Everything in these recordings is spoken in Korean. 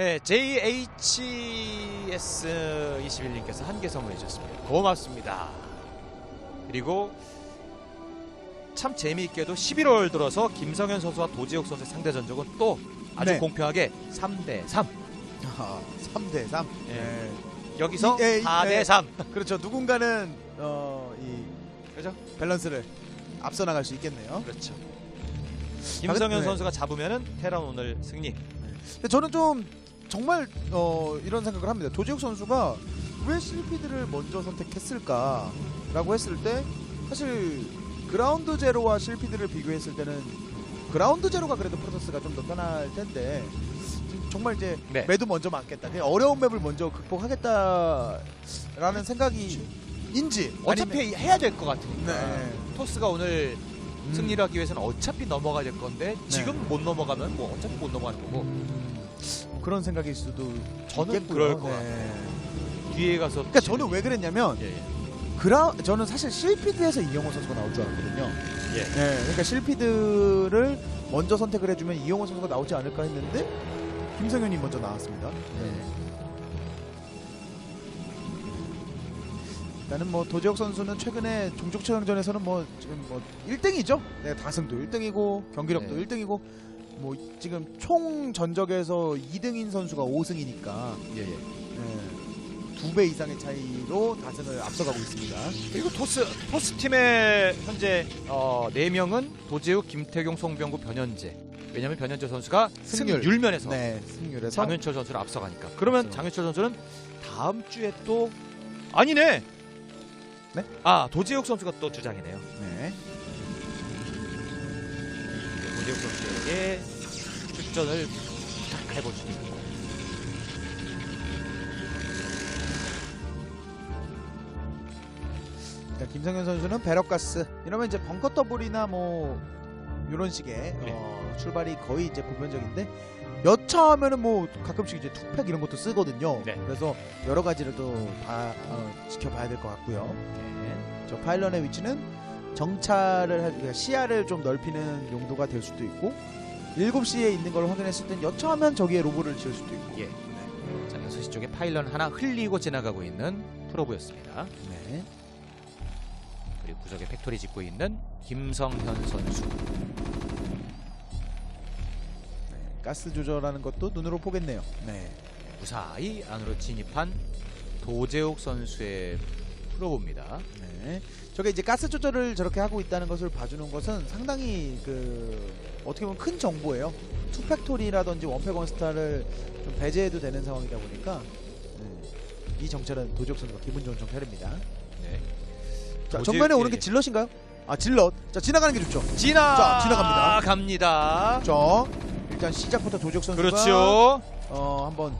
네, JHS21님께서 한 개 선물해 주셨습니다. 고맙습니다. 그리고 참 재미있게도 11월 들어서 김성현 선수와 도지혁 선수의 상대 전적은 또 아주 네. 공평하게 3대 3. 아, 3대 3. 예. 여기서 이- 예, 이- 4대 예. 3. 그렇죠. 누군가는 어, 이 그죠? 밸런스를 앞서 나갈 수 있겠네요. 그렇죠. 김성현 네. 선수가 잡으면은 테란 오늘 승리. 근데 저는 좀 정말 어, 이런 생각을 합니다. 조지혁 선수가 왜 실피드를 먼저 선택했을까라고 했을 때 사실 그라운드 제로와 실피드를 비교했을 때는 그라운드 제로가 그래도 프로토스가 좀 더 편할 텐데 정말 이제 네. 매도 먼저 맞겠다. 어려운 맵을 먼저 극복하겠다라는 생각이 인지 어차피 해야 될 것 같으니까. 네. 토스가 오늘 음. 승리를 하기 위해서는 어차피 넘어가야 될 건데 지금 못 넘어가면 뭐 어차피 못 넘어가는 거고 뭐 그런 생각일 수도 저는. 그럴 것 네. 뒤에 가서 그러니까 저는 왜 그랬냐면 예, 예. 그라 저는 사실 실피드에서 이영호 선수가 나올 줄 알았거든요. 예. 네, 그러니까 실피드를 먼저 선택을 해주면 이영호 선수가 나오지 않을까 했는데 김성현이 먼저 나왔습니다. 네. 일단은 뭐 도지혁 선수는 최근에 종족 최강전에서는 뭐 지금 뭐 1등이죠. 네, 다승도 1등이고 경기력도 네. 1등이고 뭐 지금 총 전적에서 2등인 선수가 5승이니까 예, 예. 네, 두배 이상의 차이로 다승을 앞서가고 있습니다. 그리고 토스 토스 팀의 현재 어, 4명은 도재욱, 김태경, 송병구, 변현재. 왜냐면 변현재 선수가 승률. 승률 면에서 네, 승률에서 장윤철 선수를 앞서가니까. 그러면 그렇죠. 장윤철 선수는 다음 주에 또 아니네. 네? 아 도재욱 선수가 또 주장이네요. 네. 도재욱 선수에게 출전을 부탁해볼 수도 있고. 자, 김성현 선수는 배럭가스 이러면 이제 벙커 더블이나 뭐 이런 식의 네. 어, 출발이 거의 이제 보편적인데 여차 하면은 뭐 가끔씩 이제 투팩 이런 것도 쓰거든요. 네. 그래서 여러 가지를 또 봐, 어, 지켜봐야 될 것 같고요. 네. 저 파일런의 위치는 정찰을 할- 그러니까 시야를 좀 넓히는 용도가 될 수도 있고 7시에 있는 걸 확인했을 땐 여차하면 저기에 로봇을 지을 수도 있고. 예. 자 6시 쪽에 파일런 하나 흘리고 지나가고 있는 프로브였습니다. 네. 그리고 구석에 팩토리 짓고 있는 김성현 선수. 가스 조절하는 것도 눈으로 보겠네요. 네. 무사히 안으로 진입한 도재욱 선수의 프로브입니다. 네. 저게 이제 가스 조절을 저렇게 하고 있다는 것을 봐주는 것은 상당히 그 어떻게 보면 큰 정보예요. 투팩토리라든지 원팩 원스타를 좀 배제해도 되는 상황이다 보니까 네. 이 정찰은 도적 선수가 기분 좋은 정찰입니다. 네. 자, 정면에 오는 예, 게 예. 질럿인가요? 아 질럿. 자 지나가는 게 좋죠. 지나 자, 지나갑니다. 갑니다. 자 일단 시작부터 도적 선수가 그렇죠. 어 한번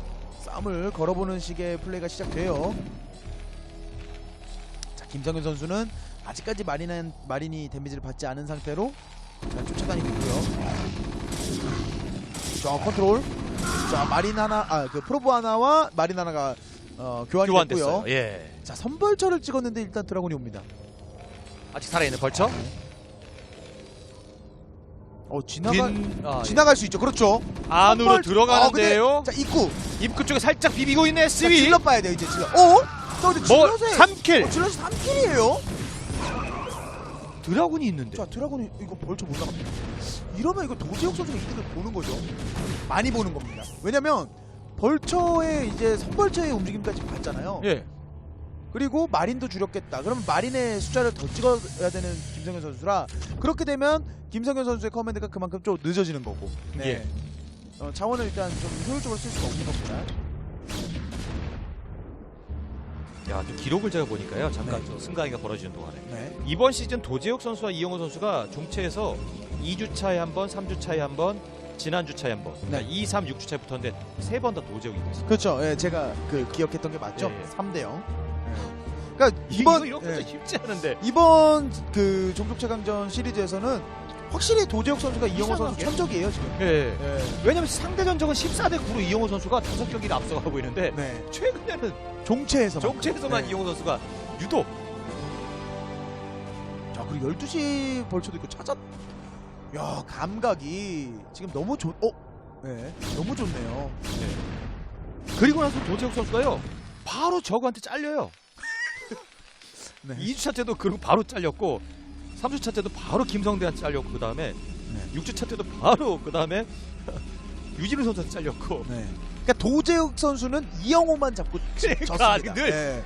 싸움을 걸어보는 식의 플레이가 시작돼요. 자 김성현 선수는 아직까지 마린은 마린이 데미지를 받지 않은 상태로 자, 쫓아다니고 있고요. 자 컨트롤. 자 마린 하나 아 그 프로브 하나와 마린 하나가 어, 교환이 됐고요. 교환됐어요. 예. 자 선벌처를 찍었는데 일단 드라곤이 옵니다. 아직 살아있는 벌처. 어 지나가 빈 아, 예. 지나갈 수 있죠. 그렇죠. 안으로 선벌- 들어가는데요. 어, 근데, 자 입구. 입구 쪽에 살짝 비비고 있는 자, SB. 질러 봐야 돼요 이제 질러. 어? 자 근데 뭐 질럿에 3킬. 어, 질럿이 3킬이에요? 드라군이 있는데. 자 드라곤이 이거 벌쳐 못 나갑니다. 이러면 이거 도지혁 선수가 이득을 보는 거죠. 많이 보는 겁니다. 왜냐면 벌처의 이제 선벌처의 움직임까지 봤잖아요. 예. 그리고 마린도 줄였겠다. 그러면 마린의 숫자를 더 찍어야 되는 김성현 선수라 그렇게 되면 김성현 선수의 커맨드가 그만큼 좀 늦어지는 거고. 네. 예. 어, 자원을 일단 좀 효율적으로 쓸 수가 없는 겁니다. 야, 또 기록을 제가 보니까요. 잠깐 네. 저 승가이가 벌어지는 동안에 네. 이번 시즌 도재욱 선수와 이영호 선수가 종체에서 2주 차에 한 번, 3주 차에 한 번, 지난 주 차에 한 번, 그러니까 네. 2, 3, 6주 차에 붙었는데 세 번 다 도재욱이 됐어요. 그렇죠. 예, 제가 그 기억했던 게 맞죠. 예, 예. 3대 0. 그러니까 이번 이번 이런 예. 것도 쉽지 않은데. 이번 그 종족 최강전 시리즈에서는 확실히 도재욱 선수가 이영호 선수 이상하게. 천적이에요 지금. 예. 예. 왜냐면 상대 전적은 14대 9로 이영호 선수가 다섯 경기를 앞서가고 있는데 네. 최근에는 종체에서 정체에서만 네. 이영호 선수가 유독 자 그리고 12시 벌초도 있고 찾아 야 감각이 지금 너무 좋. 어, 네, 너무 좋네요. 그리고 나서 도재욱 선수가요. 바로 저거한테 잘려요. 네. 2주차 때도 그리고 바로 잘렸고 3주차 때도 바로 김성대한테 잘렸고 그 다음에 네. 6주차 때도 바로 그 다음에 유지민 선수한테 잘렸고 네. 그러니까 도재욱 선수는 이영호만 잡고 그러니까 졌습니다. 늘. 네.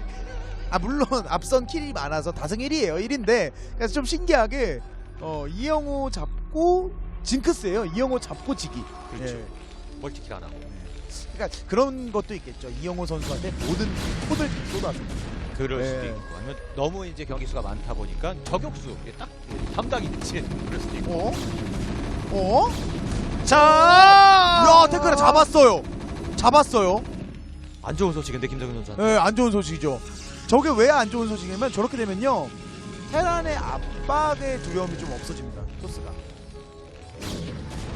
아 물론 앞선 킬이 많아서 다승 1위에요. 1인데 그래서 좀 신기하게 어, 이영호 잡고 징크스예요. 이영호 잡고 지기. 그렇죠. 예. 멀티킬 안 하고 그러니까 그런 것도 있겠죠. 이영호 선수한테 모든 포를 쏟아서. 그럴 네. 수도 있고 아니면 너무 이제 경기 수가 많다 보니까 저격수 이게 딱 담당이 되지 그럴 수도 있고 어? 어? 자, 야 태클을 잡았어요. 잡았어요. 안 좋은 소식인데 김성현 선수한테 네, 안 좋은 소식이죠. 저게 왜 안 좋은 소식이냐면 저렇게 되면요. 테란의 압박의 두려움이 좀 없어집니다. 토스가.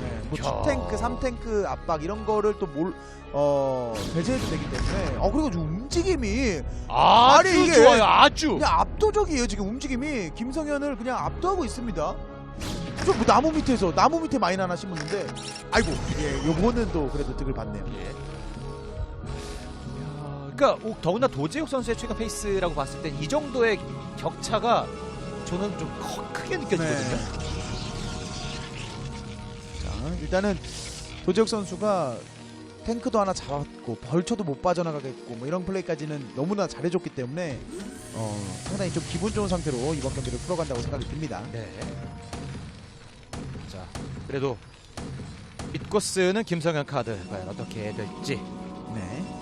네, 뭐 야. 2탱크, 3탱크 압박 이런 거를 또 몰, 어, 배제해도 되기 때문에 어, 그리고 좀 움직임이 아주 아니, 이게 좋아요 아주 그냥 압도적이에요. 지금 움직임이 김성현을 그냥 압도하고 있습니다. 저뭐 나무 밑에서 나무 밑에 마인 하나 심었는데 아이고 예 요거는 또 그래도 득을 받네요. 예. 그러니까 오- 더구나 도재욱 선수의 최근 페이스라고 봤을 땐이 정도의 격차가 저는 좀 커- 크게 느껴지거든요. 네. 자, 일단은 도재욱 선수가 탱크도 하나 잡았고 벌쳐도 못 빠져나가겠고 뭐 이런 플레이까지는 너무나 잘해줬기 때문에 어, 상당히 좀 기분 좋은 상태로 이번 경기를 풀어간다고 생각이 듭니다. 네. 자, 그래도 믿고 쓰는 김성현 카드 과연 어떻게 될지 네.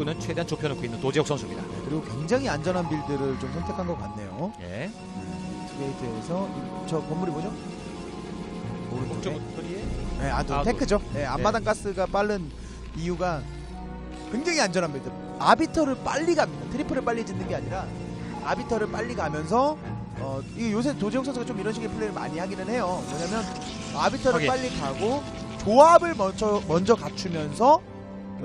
입구는 최대한 좁혀놓고 있는 도재욱 선수입니다. 네, 그리고 굉장히 안전한 빌드를 좀 선택한 것 같네요. 예. 투게이트에서 이- 저 건물이 뭐죠? 오른쪽에. 목적거리에 네, 아, 또 아, 테크죠. 네, 앞마당 가스가 빠른 이유가 굉장히 안전한 빌드. 아비터를 빨리 갑니다. 트리플을 빨리 짓는 게 아니라 아비터를 빨리 가면서 어, 이 요새 도재욱 선수가 좀 이런 식의 플레이를 많이 하기는 해요. 왜냐면 아비터를 확인. 빨리 가고 조합을 먼저 먼저 갖추면서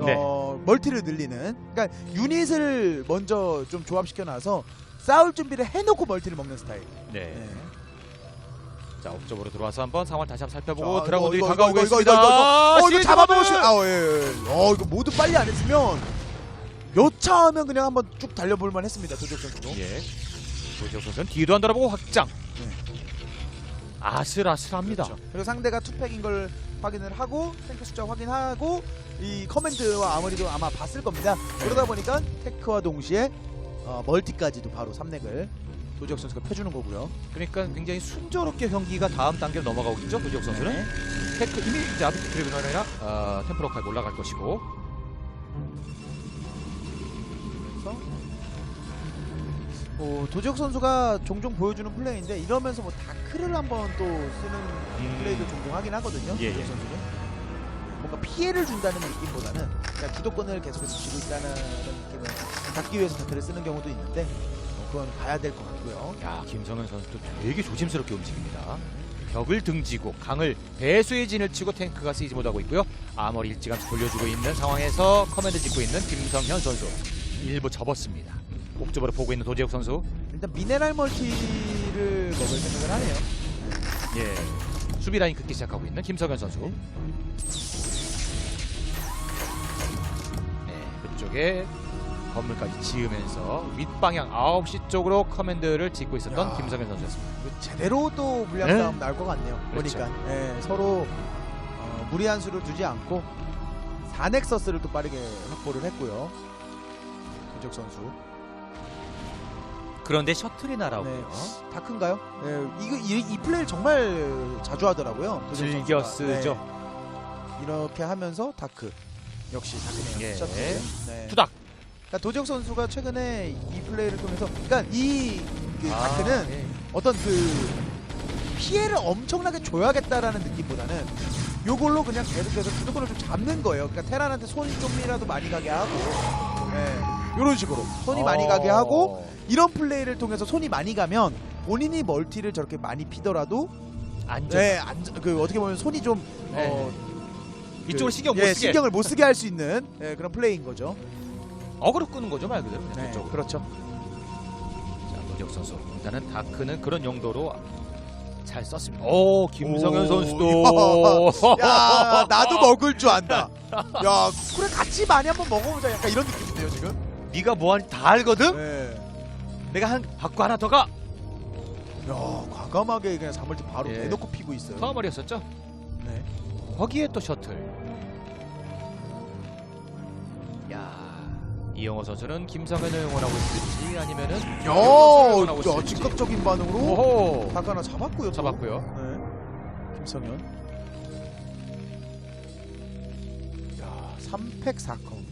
어, 멀티를 늘리는. 그러니까 유닛을 먼저 좀 조합시켜 놔서 싸울 준비를 해놓고 멀티를 먹는 스타일. 네. 네. 자, 옥쪽으로 들어와서 한번 상황을 다시 한번 살펴보고 자, 드라곤들이 이거, 이거, 다가오고 이거, 이거, 있습니다. 이거, 이거, 이거. 어, 이거 시즌 잡아보시. 아, 예, 예. 어, 이거 모두 빨리 안 했으면 여차하면 그냥 한번 쭉 달려볼만 했습니다. 도적 선수도. 예. 도재욱 선수는 뒤도 안 돌아보고 확장. 네. 아슬아슬합니다. 그렇죠. 그리고 상대가 투팩인 걸 확인을 하고 탱크 숫자 확인하고 이 커맨드와 아머리도 아마 봤을 겁니다. 그러다 보니까 테크와 동시에 어, 멀티까지도 바로 삼넥을 도적 선수가 펴주는 거고요. 그러니까 굉장히 순조롭게 경기가 다음 단계로 넘어가고 있죠. 도재욱 선수는. 네. 테크 이미 이제 아비트 트리뷰너나 어, 템프로카에 올라갈 것이고. 그래서 뭐 도적 선수가 종종 보여주는 플레이인데 이러면서 뭐 다크를 한번 또 쓰는 플레이도 종종 하긴 하거든요. 예, 도적 예. 선수는 뭔가 피해를 준다는 느낌보다는 그냥 주도권을 계속해서 쥐고 있다는 느낌을 갖기 위해서 다크를 쓰는 경우도 있는데 뭐 그건 봐야 될 것 같고요. 야, 김성현 선수도 되게 조심스럽게 움직입니다. 벽을 등지고 강을 배수의 진을 치고 탱크가 쓰이지 못하고 있고요. 아머리 일찌감치 돌려주고 있는 상황에서 커맨드 짓고 있는 김성현 선수. 일부 접었습니다. 옥쪽으로 보고 있는 도재욱 선수. 일단 미네랄 멀티를 먹을 생각을 하네요. 예. 수비 라인 긋기 시작하고 있는 김성현 선수. 네, 그쪽에 건물까지 지으면서 윗방향 9시 쪽으로 커맨드를 짓고 있었던 야. 김성현 선수였습니다. 그 제대로 또 물량 네. 싸움 나올 것 같네요. 그렇죠. 보니까 예, 서로 어, 무리한 수를 두지 않고 4넥서스를 또 빠르게 확보를 했고요. 도적 선수 그런데 셔틀이 날아오고요. 다 큰가요? 예, 이거 이, 이 플레이를 정말 자주 하더라고요. 즐겨. 쓰죠. 네. 이렇게 하면서 다크 역시 다크네요. 예. 셔틀. 네. 투닥. 그러니까 도적 선수가 최근에 이 플레이를 통해서 그러니까 이 그 아, 다크는 예. 어떤 그 피해를 엄청나게 줘야겠다라는 느낌보다는 요걸로 그냥 계속해서 주도권을 좀 잡는 거예요. 그러니까 테란한테 손이 좀이라도 많이 가게 하고, 네, 이런 식으로 손이 많이 어. 가게 하고 이런 플레이를 통해서 손이 많이 가면 본인이 멀티를 저렇게 많이 피더라도, 안전. 네, 안전, 그 어떻게 보면 손이 좀 네. 어, 이쪽으로 그, 신경 못 예, 쓰게. 신경을 못 쓰게 할 수 있는 예, 그런 플레이인 거죠. 어그로 끄는 거죠 말 그대로. 네, 저쪽으로. 그렇죠. 자, 도재욱 선수. 일단은 다크는 그런 용도로 잘 썼습니다. 오 김성현 오, 선수도 야 나도 먹을 줄 안다. 야 그래 같이 많이 한번 먹어보자. 약간 이런 느낌인데요 지금. 네가 뭐하는지 다 알거든. 네. 내가 한 받고 하나 더 가. 야 과감하게 그냥 사물티 바로 예. 내놓고 피고 있어요. 파워머리였었죠. 네. 거기에 또 셔틀. 야 이영호 선수는 김성현을 응원하고 있을지 아니면은 야, 야. 즉각적인 반응으로 오호 닭 하나 잡았고요. 또. 잡았고요. 네. 김성현. 야 3팩 4컴.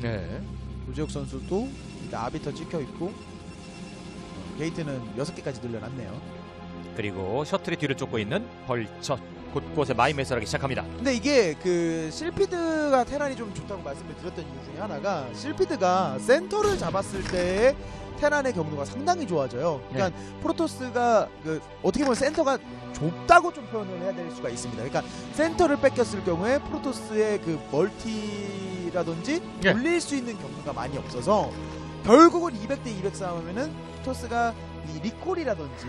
네. 도지혁 선수도 일단 아비터 찍혀 있고 게이트는 6개까지 늘려놨네요. 그리고 셔틀이 뒤를 쫓고 있는 벌처 곳곳에 마이 매설하기 시작합니다. 근데 이게 그 실피드가 테란이 좀 좋다고 말씀을 드렸던 이유 중에 하나가 실피드가 센터를 잡았을 때 테란의 경로가 상당히 좋아져요. 그러니까 프로토스가 그 어떻게 보면 센터가 좁다고 좀 표현을 해야 될 수가 있습니다. 그러니까 센터를 뺏겼을 경우에 프로토스의 그 멀티라든지 예. 돌릴 수 있는 경로가 많이 없어서 결국은 200대 200 싸움하면은 프로토스가 이 리콜이라든지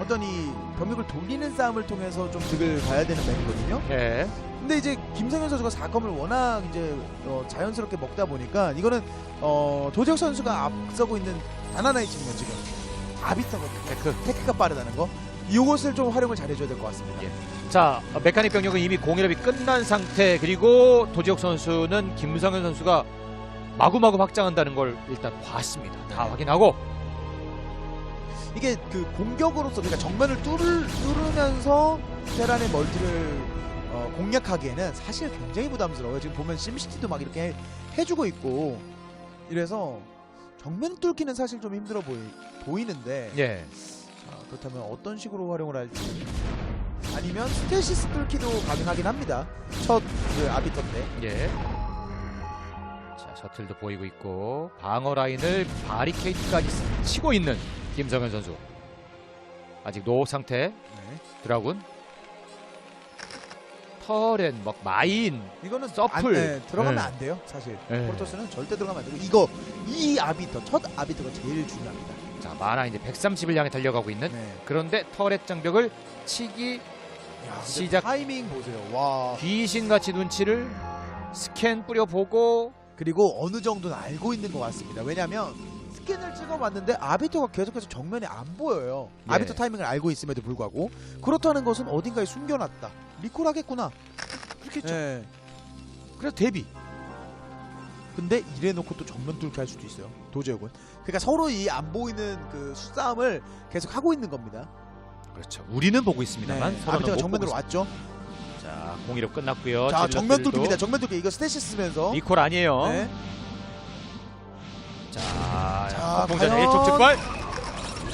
어떤 이 병력을 돌리는 싸움을 통해서 좀 득을 봐야 되는 맵이거든요. 네. 근데 이제 김성현 선수가 4컴을 워낙 이제 어, 자연스럽게 먹다 보니까 이거는 어, 도재혁 선수가 앞서고 있는 단 하나의 측면 지금 아비터거든요. 테크. 테크가 빠르다는 거. 이것을 좀 활용을 잘해줘야 될 것 같습니다. 예. 자, 어, 메카닉 병력은 이미 공일업이 끝난 상태. 그리고 도지혁 선수는 김성현 선수가 마구마구 확장한다는 걸 일단 봤습니다. 다 확인하고 이게 그 공격으로서 그러니까 정면을 뚫을, 뚫으면서 테란의 멀티를 어, 공략하기에는 사실 굉장히 부담스러워요. 지금 보면 심시티도 막 이렇게 해, 해주고 있고 이래서 정면 뚫기는 사실 좀 힘들어 보이, 보이는데 예. 자, 그렇다면 어떤 식으로 활용을 할지 아니면 스테시스 뚫기도 가능하긴 합니다. 첫 그 아비터 때. 예. 자, 셔틀도 보이고 있고 방어 라인을 바리케이트까지 치고 있는 김성현 선수. 아직 노 상태. 네. 드라군. 터렌, 막 마인. 이거는 서플. 안, 네, 들어가면 네. 안 돼요. 사실 네. 프로토스는 절대 들어가면 안 되고 이거 이 아비터 첫 아비터가 제일 중요합니다. 자, 마나 이제 130을 향해 달려가고 있는. 네. 그런데 터렛 장벽을 치기 야, 시작. 타이밍 보세요. 와 귀신같이 눈치를 스캔 뿌려보고 그리고 어느 정도는 알고 있는 것 같습니다. 왜냐하면 스캔을 찍어봤는데 아비터가 계속해서 정면에 안 보여요. 예. 아비터 타이밍을 알고 있음에도 불구하고 그렇다는 것은 어딘가에 숨겨놨다. 리콜하겠구나. 그렇겠죠. 예. 그래서 데뷔. 근데 이래놓고 또 정면 뚫게 할 수도 있어요. 도저역은. 그러니까 서로 이 안 보이는 그 수싸움을 계속 하고 있는 겁니다. 그렇죠. 우리는 보고 있습니다만 네. 못 정면으로 왔죠. 자, 공이력 끝났고요. 자 정면 뚫기입니다. 정면 뚫기 이거 스테시 쓰면서. 니콜 아니에요. 네. 자, 자, 공전 과연- 1촉 즉발.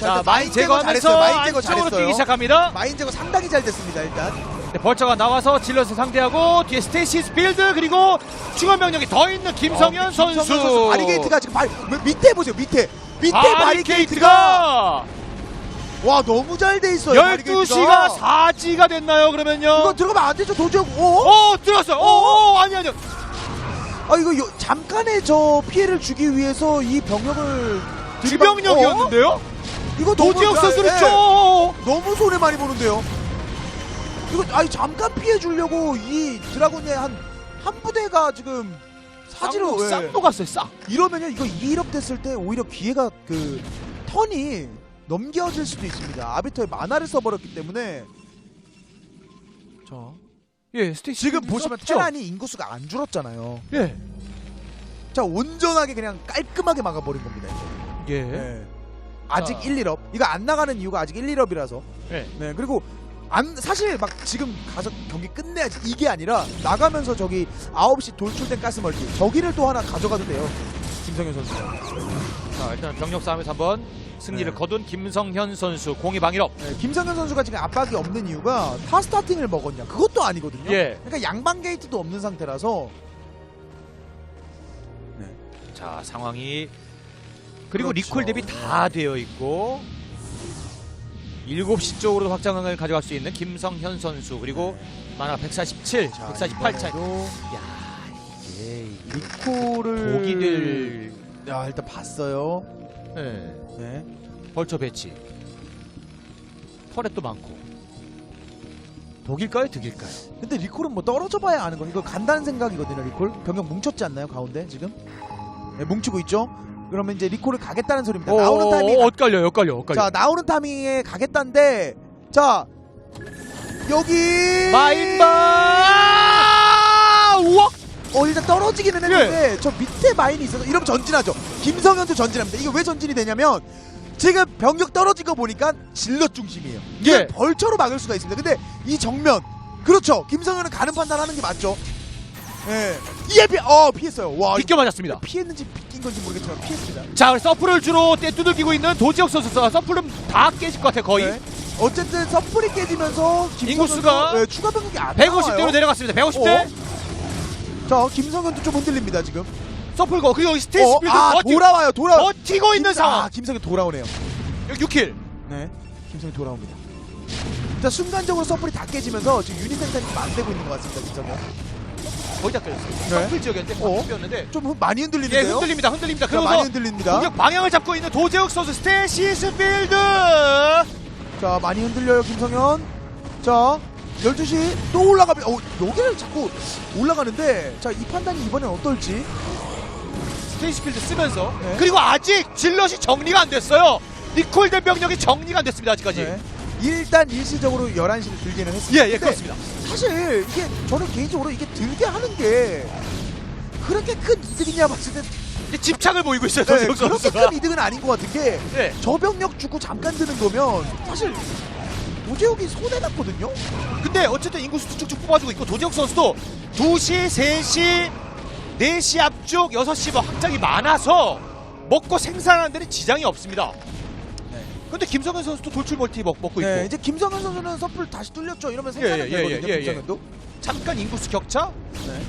자, 마인 제거하면서 잘했어요. 마인 제거 안쪽으로 잘했어요. 뛰기 시작합니다. 마인 제거 상당히 잘 됐습니다. 일단. 네, 벌처가 나와서 질럿을 상대하고 뒤에 스테이시 스 필드 그리고 중원 병력이 더 있는 김성현 어, 선수. 바리게이트가 지금 발 밑에 보세요. 밑에 밑에 바리게이트가 바리케이트가 와 너무 잘 돼 있어요. 12시가 4지가 됐나요, 그러면요? 이거 들어가면 안 되죠. 도저히. 어? 오, 들어왔어요. 오, 오, 아니, 아니요. 아 이거 요- 잠깐의 저 피해를 주기 위해서 이 병력을 들이박- 주병력이었는데요? 어? 이거 너무 도지혁 잘- 선수를 예. 쪼! 너무 손해 많이 보는데요. 이거 아니 잠깐 피해 주려고 이 드라곤의 한 한 부대가 지금 사지로 예. 싹 녹았어요, 싹. 이러면요 이거 2일업 됐을 때 오히려 기회가 그 턴이 넘겨질 수도 있습니다. 아비터의 만화를 써버렸기 때문에 자 예, 스테이시 지금 보시면 썼죠? 테란이 인구수가 안 줄었잖아요. 예. 자 온전하게 그냥 깔끔하게 막아버린 겁니다. 이제. 예. 네. 아직 자. 1, 1업 이거 안 나가는 이유가 아직 1, 1업이라서 예. 네 그리고 안 사실 막 지금 가서 경기 끝내야지 이게 아니라 나가면서 저기 9시 돌출된 가스멀티 저기를 또 하나 가져가도 돼요 김성현 선수 자, 일단 병력 싸움에서 한번 승리를 네. 거둔 김성현 선수 공이 방일업. 네, 김성현 선수가 지금 압박이 없는 이유가 타 스타팅을 먹었냐 그것도 아니거든요 예. 그러니까 양방 게이트도 없는 상태라서 자, 상황이 그리고 그렇죠. 리콜 대비 다 되어 있고 7시 쪽으로 확장을 가져갈 수 있는 김성현 선수 그리고 만화 147, 자, 148 차이. 이번에도 야, 리콜을 고기들 야 일단 봤어요 예. 네. 벌처 배치. 터렛도 많고. 독일까요, 득일까요? 근데 리콜은 뭐 떨어져 봐야 아는 거. 이거 간다는 생각이거든요, 리콜. 병력 뭉쳤지 않나요, 가운데 지금? 네, 뭉치고 있죠. 그러면 이제 리콜을 가겠다는 소리입니다. 나오는 타이밍. 어, 엇갈려, 엇갈려, 엇갈려. 자, 나오는 타이밍에 가겠다는데 자, 여기 마인바! 어 일단 떨어지기는 예. 했는데 저 밑에 마인이 있어서 이러면 전진하죠. 김성현도 전진합니다. 이게 왜 전진이 되냐면 지금 병력 떨어진 거 보니까 질럿 중심이에요. 예. 벌처로 막을 수가 있습니다. 근데 이 정면 그렇죠. 김성현은 가는 판단하는 게 맞죠. 예. 피, 어 피했어요. 와, 비껴 맞았습니다. 피했는지 비낀 건지 모르겠지만 피했습니다. 자, 서플을 주로 떼 두들기고 있는 도지혁 선수. 서플은 다 깨질 것 같아, 거의. 네. 어쨌든 섣불이 깨지면서 김성현도, 인구수가 예, 추가 병력이 안 150대로 나와요. 내려갔습니다. 150대. 자, 김성현도 좀 흔들립니다 지금. 서플고 그리고 여기 스테이스 어, 빌드 아 버티, 돌아와요, 돌아. 버티고 있는 상황. 아, 김성현 돌아오네요. 여기 6킬. 네, 김성현 돌아옵니다. 자, 순간적으로 서플이 다 깨지면서 지금 유닛 생산이 좀 안 되고 있는 것 같습니다, 김성현. 거의 다 깨졌어요. 네. 서플 지역이었는데 어? 바뀌었는데 좀 흔- 많이 예, 흔들리는데요. 흔들립니다. 흔들립니다. 자, 많이 그러면서 흔들립니다. 공격 방향을 잡고 있는 도재욱 선수 스테이시스 빌드. 자, 많이 흔들려요, 김성현. 자, 12시 또 올라가면 어, 여기를 자꾸 올라가는데 자, 이 판단이 이번엔 어떨지. 스테이시 빌드 쓰면서 네. 그리고 아직 질럿이 정리가 안 됐어요. 리콜된 병력이 정리가 안 됐습니다. 아직까지. 네. 일단 일시적으로 11시를 들기는 했습니다. 예, 예, 근데 그렇습니다. 사실 이게 저는 개인적으로 이게 들게 하는 게 그렇게 큰 이득이냐 봤을 때 이제 집착을 보이고 있어요. 네, 그렇게 선수가. 큰 이득은 아닌 것 같은 게 네. 저병력 주고 잠깐 드는 거면 사실 도재욱이 손해 났거든요. 근데 어쨌든 인구수 쭉쭉 뽑아주고 있고 도재욱 선수도 2시, 3시, 4시 앞쪽, 6시 뭐 확장이 많아서 먹고 생산하는 데는 지장이 없습니다. 네. 근데 김성현 선수도 돌출 멀티 먹, 먹고 있고 네, 이제 김성현 선수는 섣불 다시 뚫렸죠. 이러면 생산은 예, 예, 예, 되거든요. 예, 예. 김성현도. 잠깐 인구수 격차? 네.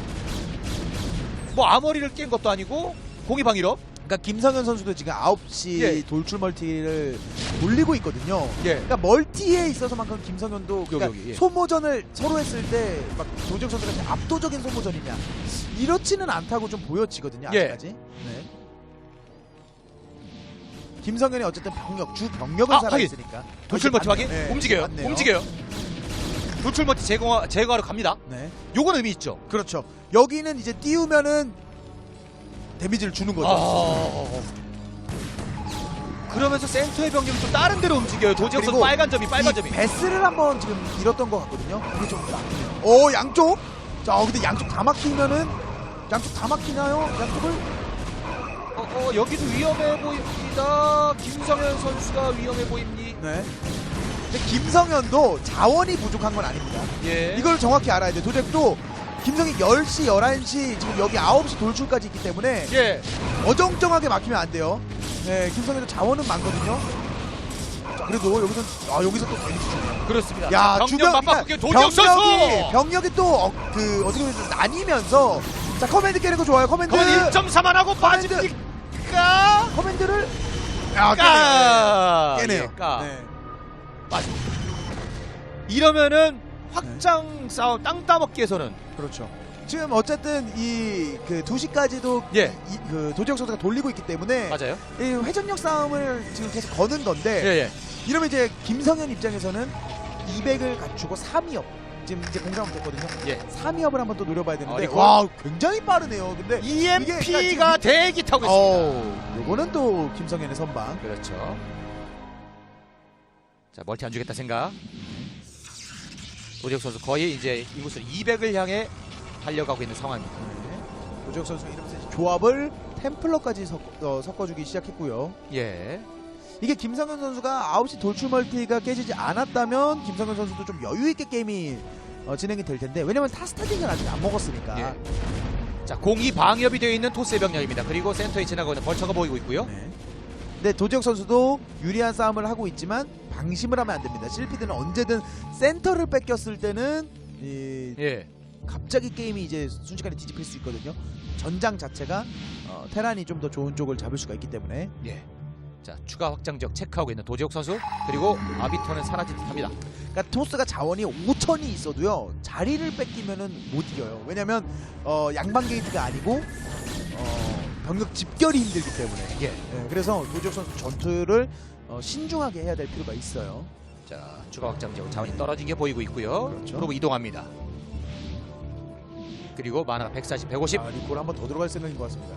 뭐 아머리를 깬 것도 아니고 공이방위로 그러니까 김성현 선수도 지금 9시 예. 돌출 멀티를 돌리고 있거든요. 예. 그러니까 멀티에 있어서만큼 김성현도 그러니까 여기, 예. 소모전을 서로 했을 때막 도재욱 선수가 이제 압도적인 소모전이냐 이렇지는 않다고 좀 보여지거든요 예. 아직까지. 네. 김성현이 어쨌든 병력 주 병력을 아, 살아있으니까 돌출 멀티 확인 네, 움직여요. 맞네요. 움직여요. 돌출 멀티 제거 제거하러 갑니다. 네, 요건 의미 있죠. 그렇죠. 여기는 이제 띄우면은 데미지를 주는 거죠. 아... 그러면서 센터의 병력이 좀 다른 데로 움직여요. 도지혁 선수 빨간 점이 빨간 이 점이. 베스를 한번 지금 잃었던 것 같거든요. 이게 좀 막히네요. 오 양쪽. 자, 어, 근데 양쪽 다 막히면은 양쪽 다 막히나요? 양쪽을 어, 어, 여기도 위험해 보입니다. 김성현 선수가 위험해 보입니다. 네. 근데 김성현도 자원이 부족한 건 아닙니다. 예. 이걸 정확히 알아야 돼. 도잭도 김성희 10시, 11시, 지금 여기 9시 돌출까지 있기 때문에 예. 어정쩡하게 막히면 안 돼요. 네, 김성현도 자원은 많거든요. 자, 그래도 여기서 아, 여기서 또 데미지 주네요. 그렇습니다. 야, 병력 주변 그러니까 도지혁 선수. 병력이 병력이 또 어, 그 어 떻게 보면 좀 나뉘면서 자, 커맨드 깨는 거 좋아요. 커맨드. 그건 1.4만 하고 커맨드. 빠집니까? 커맨드를 아, 까. 깨네요. 예, 까. 네. 맞아. 이러면은 확장 싸움 땅 따먹기에서는 그렇죠. 지금 어쨌든 이그 2시까지도 예. 이, 그 도지혁 선수가 돌리고 있기 때문에 맞아요. 이 회전력 싸움을 지금 계속 거는 건데 예, 예. 이러면 이제 김성현 입장에서는 200을 갖추고 3위업 지금 이제 공사업 됐거든요. 예. 3위업을 한번 또 노려봐야 되는데 어, 이거- 와 굉장히 빠르네요. 근데 EMP가 이게 그러니까 대기 타고 있습니다. 어 요거는 또 김성현의 선방. 그렇죠. 자 멀티 안 주겠다 생각. 도지혁 선수 거의 이제 이곳을 200을 향해 달려가고 있는 상황입니다. 네. 도지혁 선수가 이러면서 조합을 템플러까지 섞, 어, 섞어주기 시작했고요. 예. 이게 김성현 선수가 9시 돌출 멀티가 깨지지 않았다면 김성현 선수도 좀 여유 있게 게임이 어, 진행이 될 텐데 왜냐면 타스타딩을 아직 안 먹었으니까. 예. 자 공이 방협이 되어 있는 토스의 병력입니다. 그리고 센터에 지나고 있는 벌처가 보이고 있고요. 네. 근데 도지혁 선수도 유리한 싸움을 하고 있지만 방심을 하면 안 됩니다. 실피드는 언제든 센터를 뺏겼을 때는 이 예. 갑자기 게임이 이제 순식간에 뒤집힐 수 있거든요. 전장 자체가 어, 테란이 좀 더 좋은 쪽을 잡을 수가 있기 때문에 예. 자 추가 확장 지역 체크하고 있는 도지혁 선수 그리고 아비터는 사라진 듯합니다. 그러니까 토스가 자원이 5천이 있어도요 자리를 뺏기면은 못 이겨요. 왜냐면 어, 양방 게이트가 아니고 어, 병력 집결이 힘들기 때문에. 예. 네, 그래서 도지혁 선수 전투를 어, 신중하게 해야 될 필요가 있어요. 자 추가 확장 지역 자원이 떨어진 게 보이고 있고요. 그렇죠. 그리고 이동합니다. 그리고 만화가 140, 150 아, 리콜 한번 더 들어갈 생각인 것 같습니다.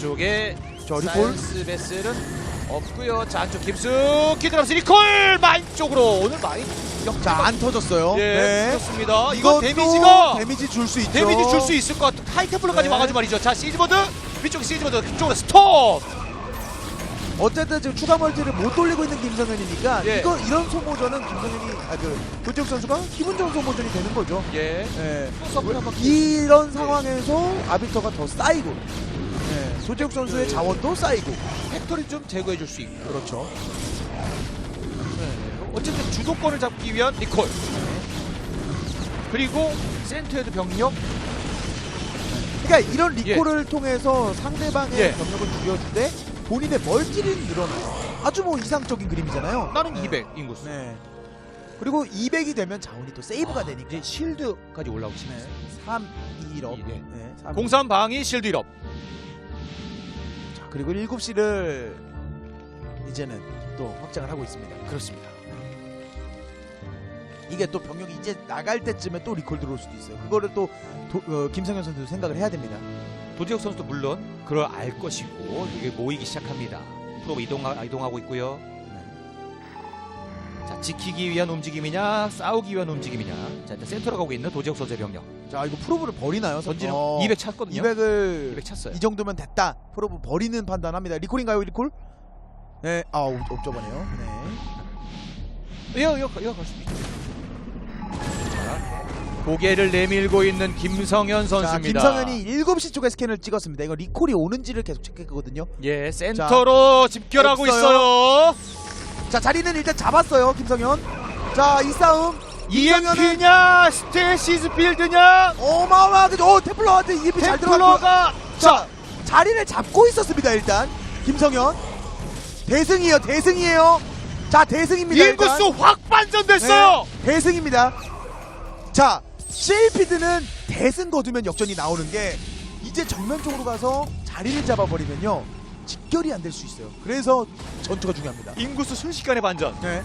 쪽에 저 리콜 사이언스 베슬은 없고요. 자 안쪽 깊숙이 들어가서 리콜 마인 쪽으로 오늘 마인 자 안 터졌어요. 예 네. 그렇습니다. 이거 이것도 데미지가 데미지 줄 수 있죠. 데미지 줄 수 있을 것 같아. 하이템플러까지 네. 막아주 말이죠. 자 시즈보드 위쪽에 시즈보드 그쪽으로 스톱. 어쨌든 지금 추가 멀티를 못 돌리고 있는 김성현이니까 예. 이거 이런 소모전은 김성현이 아그 도지혁 선수가 기분 좋은 소모전이 되는 거죠. 예. 예. 서플 한번 기- 이런 상황에서 아비터가 더 쌓이고 예. 도지혁 선수의 자원도 쌓이고 팩토리 좀 제거해 줄 수 있고. 그렇죠. 네. 어쨌든 주도권을 잡기 위한 리콜. 그리고 센터에도 병력. 그러니까 이런 리콜을 통해서 상대방의 예. 병력을 줄여줄 때 본인의 멀티를 늘어나요. 아주 뭐 이상적인 그림이잖아요. 나는 네. 200 인구수. 네. 그리고 200이 되면 자원이 또 세이브가 되니까. 이제 실드까지 올라오고 싶네. 네. 3, 2, 1업. 네. 네. 3, 공삼 방위 실드 1업. 자, 그리고 7시를 이제는 또 확장을 하고 있습니다. 그렇습니다. 이게 또 병력이 이제 나갈 때쯤에 또 리콜 들어올 수도 있어요. 그거를 또 도- 어, 김성현 선수도 생각을 해야 됩니다. 도지혁 선수도 물론 그걸 알 것이고 이게 모이기 시작합니다. 프로 이동하, 이동하고 있고요. 자 지키기 위한 움직임이냐 싸우기 위한 움직임이냐. 자 일단 센터로 가고 있는 도지혁 선수의 병력. 자, 이거 프로브를 버리나요? 던지는 어, 200 찼거든요. 200을 200 찼어요. 이 정도면 됐다. 프로브 버리는 판단합니다. 리콜인가요, 리콜? 네, 아, 옵- 옵저버네요. 네. 이거 이거 이거 갈 수도 있죠. 자, 고개를 내밀고 있는 김성현 자, 선수입니다. 김성현이 7시 쪽에 스캔을 찍었습니다. 이거 리콜이 오는지를 계속 체크했거든요. 예 센터로 집결하고 없어요. 있어요. 자, 자리는 일단 잡았어요, 김성현. 자, 이 싸움 EMP냐 스테시스 필드냐 어마어마하게 오 테플러한테 EMP 잘 들어갔고 템플러가 자 자리를 잡고 있었습니다 일단 김성현 대승이에요 대승이에요 자 대승입니다 일단. 인구수 확 반전됐어요. 네, 대승입니다 자 셰이피드는 대승 거두면 역전이 나오는 게 이제 정면 쪽으로 가서 자리를 잡아버리면요 직결이 안 될 수 있어요. 그래서 전투가 중요합니다. 인구수 순식간에 반전. 네.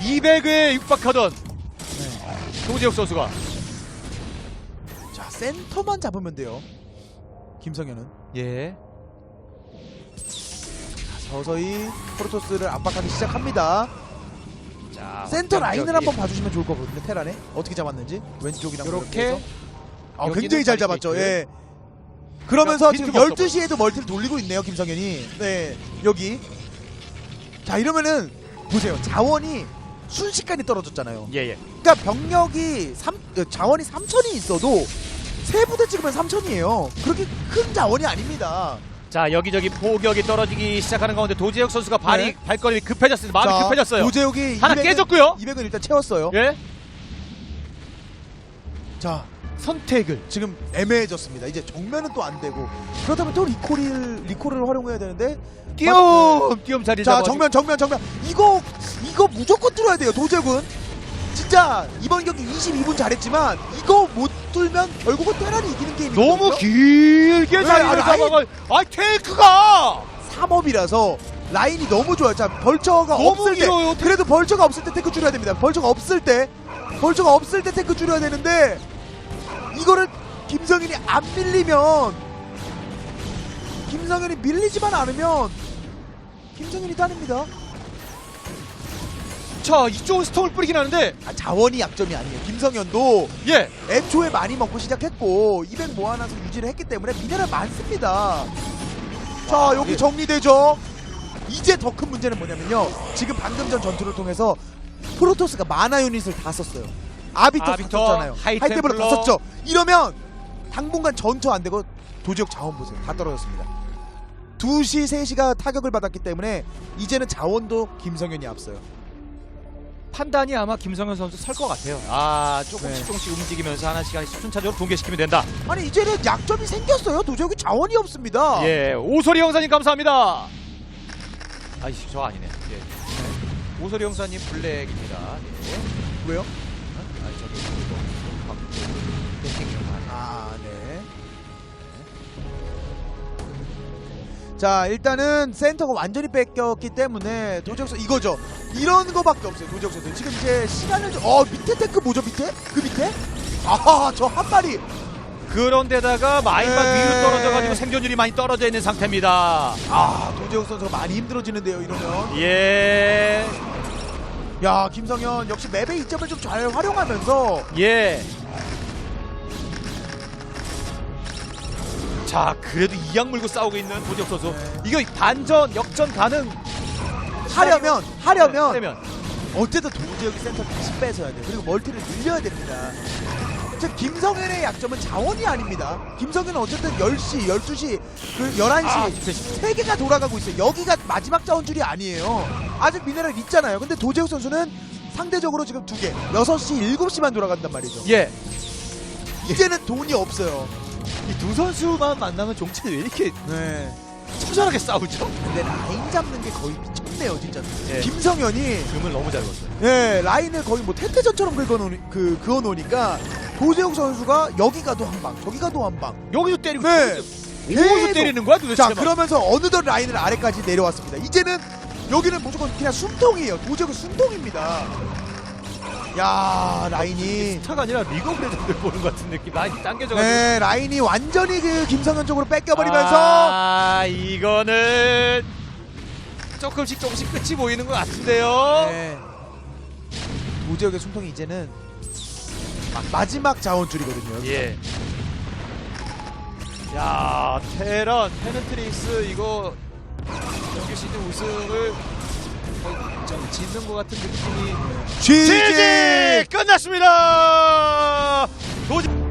200에 육박하던 네. 도지혁 선수가. 자 센터만 잡으면 돼요. 김성현은. 예. 서서히 프로토스를 압박하기 시작합니다 자, 센터 라인을 한번 봐주시면 좋을 거거든요. 테란에 어떻게 잡았는지 왼쪽이랑 이렇게. 아, 굉장히 잘 잡았죠. 예. 그러면서 그러니까 지금 빈틈 없어 12시에도 멀티를 돌리고 있네요, 김성현이. 네, 여기. 자, 이러면은 보세요. 자원이 순식간에 떨어졌잖아요. 예 예 그러니까 병력이 3, 자원이 3천이 있어도 세 부대 찍으면 3천이에요. 그렇게 큰 자원이 아닙니다. 자 여기저기 포격이 떨어지기 시작하는 가운데 도지혁 선수가 발이 네. 발걸음이 급해졌습니다. 마음이 자, 급해졌어요. 도제욱이 하나 200은 깨졌고요. 200은 일단 채웠어요. 예? 자, 선택을 지금 애매해졌습니다. 이제 정면은 또 안 되고. 그렇다면 또 리콜을 리콜을 활용해야 되는데. 띄엄 띄엄 자리 자 정면 정면 정면. 이거 이거 무조건 뚫어야 돼요 도재군 진짜 이번 경기 22분 잘했지만 이거 못 뚫면 결국은 테란이 이기는 게임이거든요. 너무 길게 네, 자리를 아, 라인- 잡아가 아 테이크가! 3업이라서 라인이 너무 좋아요. 자 벌처가 너무 없을 때 길어요. 그래도 벌처가 없을 때 탱크 줄여야 됩니다. 벌처가 없을 때 벌처가 없을 때 탱크 줄여야 되는데 이거를 김성현이 안 밀리면 김성현이 밀리지만 않으면 김성현이 따냅니다 자 이쪽은 스톰을 뿌리긴 하는데. 아, 자원이 약점이 아니에요. 김성현도 예. 애초에 많이 먹고 시작했고 200 모아놔서 유지를 했기 때문에 미네랄 많습니다. 자 여기 예. 정리되죠? 이제 더 큰 문제는 뭐냐면요. 지금 방금 전 전투를 통해서 프로토스가 마나 유닛을 다 썼어요. 아비터, 아비터, 썼잖아요. 하이템플러. 하이템플러. 다 썼죠. 이러면 당분간 전투 안 되고 도지역 자원 보세요. 다 떨어졌습니다. 2시 3시가 타격을 받았기 때문에 이제는 자원도 김성현이 앞서요 판단이 아마 김성현 선수 설 것 같아요 아 조금씩 네. 조금씩 움직이면서 하나씩 순차적으로 붕괴시키면 된다 아니 이제는 약점이 생겼어요 도지역이 자원이 없습니다 예 오소리 형사님 감사합니다 아이씨 저 아니네 예. 오소리 형사님 블랙입니다 예. 왜요? 자 일단은 센터가 완전히 뺏겼기 때문에 도적 선 이거죠. 이런 거밖에 없어요. 도적 선수 지금 이제 시간을 좀, 어 밑에 탱크 뭐죠 밑에? 그 밑에? 아하 저한 마리. 그런데다가 마인박 네. 위로 떨어져가지고 생존율이 많이 떨어져 있는 상태입니다. 아 도재욱 선수가 많이 힘들어지는데요 이러면. 예, 야 김성현 역시 맵의 이점을 좀 잘 활용하면서 예. 자, 그래도 이악 물고 싸우고 있는 도지혁 선수. 네. 이거 반전, 역전 가능. 하려면 하려면 하려면. 어쨌든 도재욱이 센터 다시 뺏어야 돼. 그리고 멀티를 늘려야 됩니다. 즉 김성현의 약점은 자원이 아닙니다. 김성현은 어쨌든 10시, 12시, 그 11시 아, 세 개가 돌아가고 있어요. 여기가 마지막 자원줄이 아니에요. 아직 미네랄 있잖아요. 근데 도재욱 선수는 상대적으로 지금 두 개, 6시, 7시만 돌아간단 말이죠. 예. 이제는 돈이 없어요. 이 두 선수만 만나면 종치는 왜 이렇게 네. 처절하게 싸우죠? 근데 라인 잡는 게 거의 미쳤네요, 진짜. 예. 김성현이 금을 너무 잘 넣었어요. 예, 라인을 거의 뭐 태태전처럼 긁어놓으니, 그, 그어놓으니까 도재욱 선수가 여기 가도 한 방, 저기 가도 한 방. 여기도 때리고, 네. 계속. 때리는 거야 도대체? 자, 막. 그러면서 어느덧 라인을 아래까지 내려왔습니다. 이제는 여기는 무조건 그냥 숨통이에요. 도재욱은 숨통입니다. 야, 라인이. 스타가 아니라 리그 오브 레전드를 보는 것 같은 느낌. 많이 당겨져가지고. 네, 라인이 완전히 그 김성현 쪽으로 뺏겨버리면서. 아, 이거는 조금씩 조금씩 끝이 보이는 것 같은데요. 네. 도재욱의 숨통이 이제는 마- 마지막 자원줄이거든요. 예. 야, 테란, 페네트릭스 이거 정규 시즌 우승을 좀 짓는 것 같은 느낌이. GG! 지지 끝났습니다. 도지.